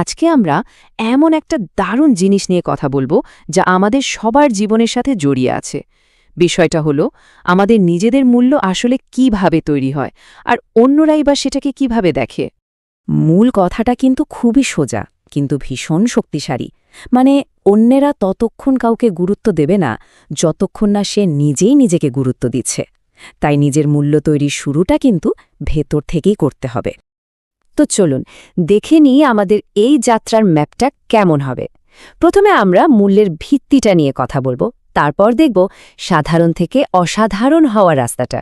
আজকে আমরা এমন একটা দারুণ জিনিস নিয়ে কথা বলব যা আমাদের সবার জীবনের সাথে জড়িয়ে আছে। বিষয়টা হলো, আমাদের নিজেদের মূল্য আসলে কীভাবে তৈরি হয় আর অন্যরাই বা সেটাকে কীভাবে দেখে। মূল কথাটা কিন্তু খুবই সোজা, কিন্তু ভীষণ শক্তিশালী। মানে অন্যেরা ততক্ষণ কাউকে গুরুত্ব দেবে না, যতক্ষণ না সে নিজেই নিজেকে গুরুত্ব দিচ্ছে। তাই নিজের মূল্য তৈরির শুরুটা কিন্তু ভেতর থেকেই করতে হবে। তো চলুন, দেখে নিই আমাদের এই যাত্রার ম্যাপটা কেমন হবে। প্রথমে আমরা মূল্যের ভিত্তিটা নিয়ে কথা বলব, তারপর দেখব সাধারণ থেকে অসাধারণ হওয়ার রাস্তাটা।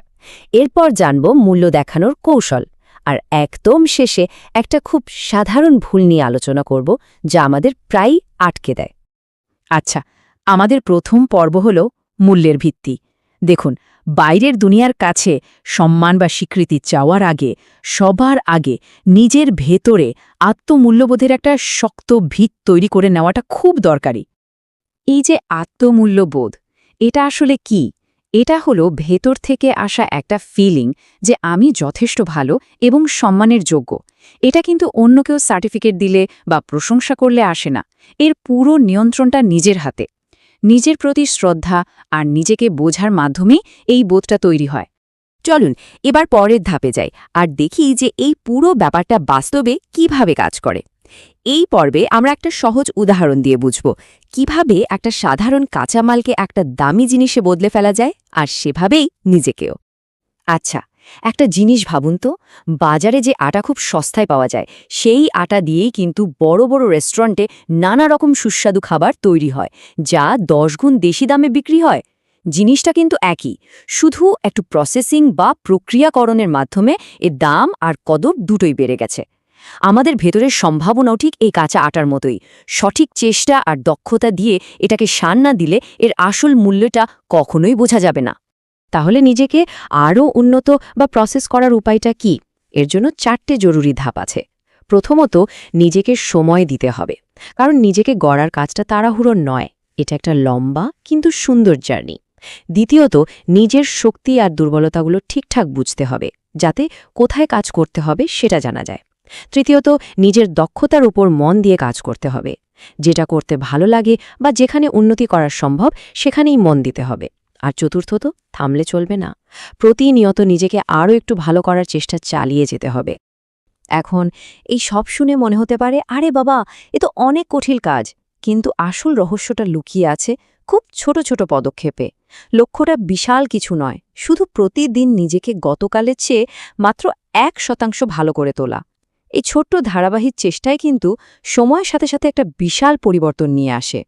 এরপর জানব মূল্য দেখানোর কৌশল, আর একদম শেষে একটা খুব সাধারণ ভুল নিয়ে আলোচনা করব, যা আমাদের প্রায়ই আটকে দেয়। আচ্ছা আমাদের প্রথম পর্ব হল মূল্যের ভিত্তি। দেখুন বাইরের দুনিয়ার কাছে সম্মান বা স্বীকৃতি চাওয়ার আগে, সবার আগে নিজের ভেতরে আত্মমূল্যবোধের একটা শক্ত ভিত তৈরি করে নেওয়াটা খুব দরকারি। এই যে আত্মমূল্যবোধ, এটা আসলে কি? এটা হলো ভেতর থেকে আসা একটা ফিলিং যে আমি যথেষ্ট ভালো এবং সম্মানের যোগ্য। এটা কিন্তু অন্য কেউ সার্টিফিকেট দিলে বা প্রশংসা করলে আসে না। এর পুরো নিয়ন্ত্রণটা নিজের হাতে। নিজের প্রতি শ্রদ্ধা আর নিজেকে বোঝার মাধ্যমে এই বোধটা তৈরি হয়। চলুন, এবার পরের ধাপে যাই আর দেখি যে এই পুরো ব্যাপারটা বাস্তবে কীভাবে কাজ করে। এই পর্বে আমরা একটা সহজ উদাহরণ দিয়ে বুঝব, কীভাবে একটা সাধারণ কাঁচামালকে একটা দামি জিনিসে বদলে ফেলা যায় আর সেভাবেই নিজেকেও। আচ্ছা একটা জিনিস ভাবুন তো, বাজারে যে আটা খুব সস্তায় পাওয়া যায়, সেই আটা দিয়েই কিন্তু বড় বড় রেস্টুরেন্টে নানা রকম সুস্বাদু খাবার তৈরি হয়, যা দশ গুণ দেশি দামে বিক্রি হয়। জিনিসটা কিন্তু একই, শুধু একটু প্রসেসিং বা প্রক্রিয়াকরণের মাধ্যমে এর দাম আর কদর দুটোই বেড়ে গেছে। আমাদের ভেতরের সম্ভাবনাও ঠিক এই কাঁচা আটার মতোই, সঠিক চেষ্টা আর দক্ষতা দিয়ে এটাকে সান না দিলে এর আসল মূল্যটা কখনোই বোঝা যাবে না। তাহলে নিজেকে আরও উন্নত বা প্রসেস করার উপায়টা কি? এর জন্য চারটে জরুরি ধাপ আছে। প্রথমত, নিজেকে সময় দিতে হবে। কারণ নিজেকে গড়ার কাজটা তাড়াহুড়ো নয়। এটা একটা লম্বা কিন্তু সুন্দর জার্নি। দ্বিতীয়ত, নিজের শক্তি আর দুর্বলতাগুলো ঠিকঠাক বুঝতে হবে, যাতে কোথায় কাজ করতে হবে সেটা জানা যায়। তৃতীয়ত, নিজের দক্ষতার উপর মন দিয়ে কাজ করতে হবে। যেটা করতে ভালো লাগে বা যেখানে উন্নতি করা সম্ভব, সেখানেই মন দিতে হবে। আর চতুর্থত থামলে চলবে না। প্রতিনিয়ত নিজেকে আরও একটু ভালো করার চেষ্টা চালিয়ে যেতে হবে। এখন এই সব শুনে মনে হতে পারে, আরে বাবা, এ তো অনেক কঠিন কাজ। কিন্তু আসল রহস্যটা লুকিয়ে আছে খুব ছোট ছোট পদক্ষেপে। লক্ষ্যটা বিশাল কিছু নয়, শুধু প্রতিদিন নিজেকে গতকালের চেয়ে মাত্র এক শতাংশ ভালো করে তোলা। এই ছোট্ট ধারাবাহিক চেষ্টায় কিন্তু সময়ের সাথে সাথে একটা বিশাল পরিবর্তন নিয়ে আসে।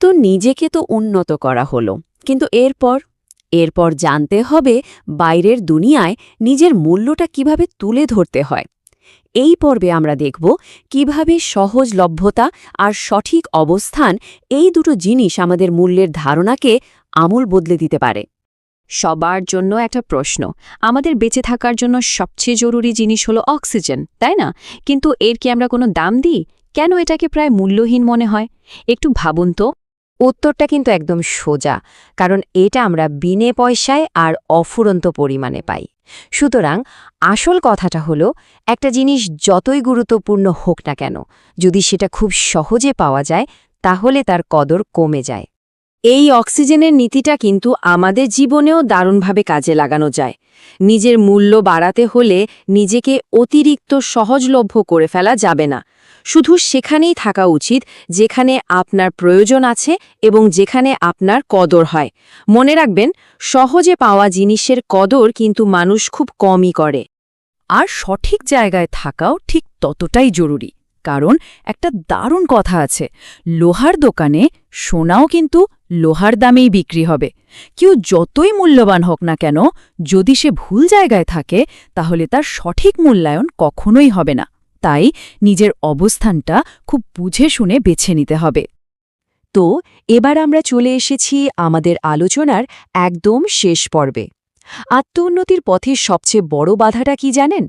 তো নিজেকে তো উন্নত করা হলো। কিন্তু এরপর এরপর জানতে হবে বাইরের দুনিয়ায় নিজের মূল্যটা কীভাবে তুলে ধরতে হয়। এই পর্বে আমরা দেখব কীভাবে সহজলভ্যতা আর সঠিক অবস্থান এই দুটো জিনিস আমাদের মূল্যের ধারণাকে আমূল বদলে দিতে পারে। সবার জন্য একটা প্রশ্ন, আমাদের বেঁচে থাকার জন্য সবচেয়ে জরুরি জিনিস হলো অক্সিজেন, তাই না? কিন্তু এর কি আমরা কোনো দাম দিই? কেন এটাকে প্রায় মূল্যহীন মনে হয়? একটু ভাবুন তো। উত্তরটা কিন্তু একদম সোজা, কারণ এটা আমরা বিনে পয়সায় আর অফুরন্ত পরিমাণে পাই। সুতরাং আসল কথাটা হলো, একটা জিনিস যতই গুরুত্বপূর্ণ হোক না কেন, যদি সেটা খুব সহজে পাওয়া যায়, তাহলে তার কদর কমে যায়। এই অক্সিজেনের নীতিটা কিন্তু আমাদের জীবনেও দারুণভাবে কাজে লাগানো যায়। নিজের মূল্য বাড়াতে হলে নিজেকে অতিরিক্ত সহজলভ্য করে ফেলা যাবে না। শুধু সেখানেই থাকা উচিত যেখানে আপনার প্রয়োজন আছে এবং যেখানে আপনার কদর হয়। মনে রাখবেন, সহজে পাওয়া জিনিসের কদর কিন্তু মানুষ খুব কমই করে। আর সঠিক জায়গায় থাকাও ঠিক ততটাই জরুরি। কারণ একটা দারুণ কথা আছে। লোহার দোকানে সোনাও কিন্তু লোহার দামেই বিক্রি হবে। কেউ যতই মূল্যবান হোক না কেন, যদি সে ভুল জায়গায় থাকে, তাহলে তার সঠিক মূল্যায়ন কখনোই হবে না। তাই নিজের অবস্থানটা খুব বুঝে শুনে বেছে নিতে হবে। তো, এবার আমরা চলে এসেছি আমাদের আলোচনার একদম শেষ পর্বে। আত্মোন্নতির পথে সবচেয়ে বড় বাধাটা কি জানেন?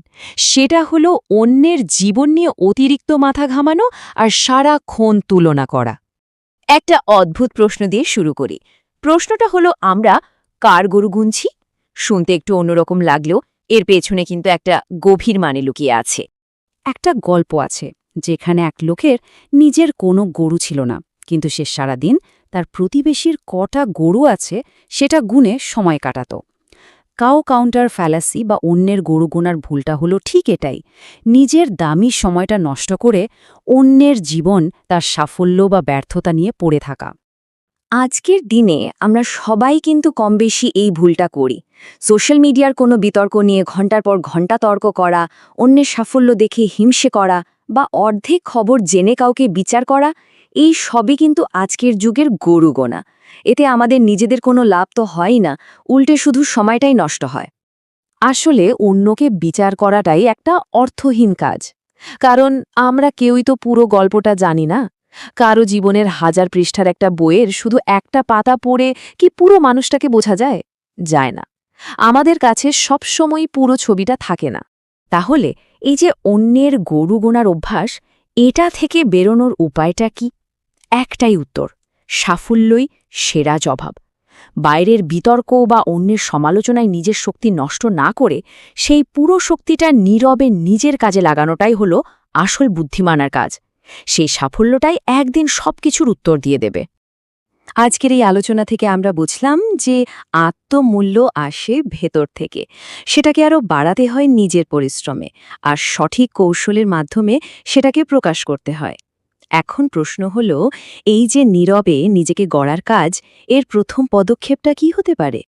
সেটা হলো অন্যের জীবন নিয়ে অতিরিক্ত মাথা ঘামানো আর সারাক্ষণ তুলনা করা। একটা অদ্ভুত প্রশ্ন দিয়ে শুরু করি। প্রশ্নটা হলো, আমরা কার গরু গুনছি? শুনতে একটু অন্যরকম লাগলেও এর পেছনে কিন্তু একটা গভীর মানে লুকিয়ে আছে। একটা গল্প আছে, যেখানে এক লোকের নিজের কোনো গরু ছিল না, কিন্তু সে সারাদিন তার প্রতিবেশীর কটা গরু আছে, সেটা গুণে সময় কাটাত। কাউ কাউন্টার ফ্যালাসি বা অন্যের গরু গোনার ভুলটা হলো ঠিক এটাই। নিজের দামি সময়টা নষ্ট করে অন্যের জীবন তার সাফল্য বা ব্যর্থতা নিয়ে পড়ে থাকা। আজকের দিনে আমরা সবাই কিন্তু কম বেশি এই ভুলটা করি। সোশ্যাল মিডিয়ার কোনো বিতর্ক নিয়ে ঘণ্টার পর ঘণ্টা তর্ক করা, অন্যের সাফল্য দেখে হিংসে করা বা অর্ধেক খবর জেনে কাউকে বিচার করা, এই সবই কিন্তু আজকের যুগের গরু গোনা। এতে আমাদের নিজেদের কোনো লাভ তো হয়ই না, উল্টে শুধু সময়টাই নষ্ট হয়। আসলে অন্যকে বিচার করাটাই একটা অর্থহীন কাজ। কারণ আমরা কেউই তো পুরো গল্পটা জানি না। কারও জীবনের হাজার পৃষ্ঠার একটা বইয়ের শুধু একটা পাতা পড়ে কি পুরো মানুষটাকে বোঝা যায়? যায় না। আমাদের কাছে সবসময় পুরো ছবিটা থাকে না। তাহলে এই যে অন্যের গরু গোনার অভ্যাস, এটা থেকে বেরোনোর উপায়টা কি? একটাই উত্তর। সাফল্যই সেরা জবাব। বাইরের বিতর্ক বা অন্যের সমালোচনায় নিজের শক্তি নষ্ট না করে সেই পুরো শক্তিটা নীরবে নিজের কাজে লাগানোটাই হল আসল বুদ্ধিমানার কাজ। সেই সাফল্যটাই একদিন সবকিছুর উত্তর দিয়ে দেবে। আজকের এই আলোচনা থেকে আমরা বুঝলাম যে আত্মমূল্য আসে ভেতর থেকে। সেটাকে আরও বাড়াতে হয় নিজের পরিশ্রমে। আর সঠিক কৌশলের মাধ্যমে সেটাকে প্রকাশ করতে হয়। এখন প্রশ্ন হল, এই যে নীরবে নিজেকে গড়ার কাজ, এর প্রথম পদক্ষেপটা কি হতে পারে?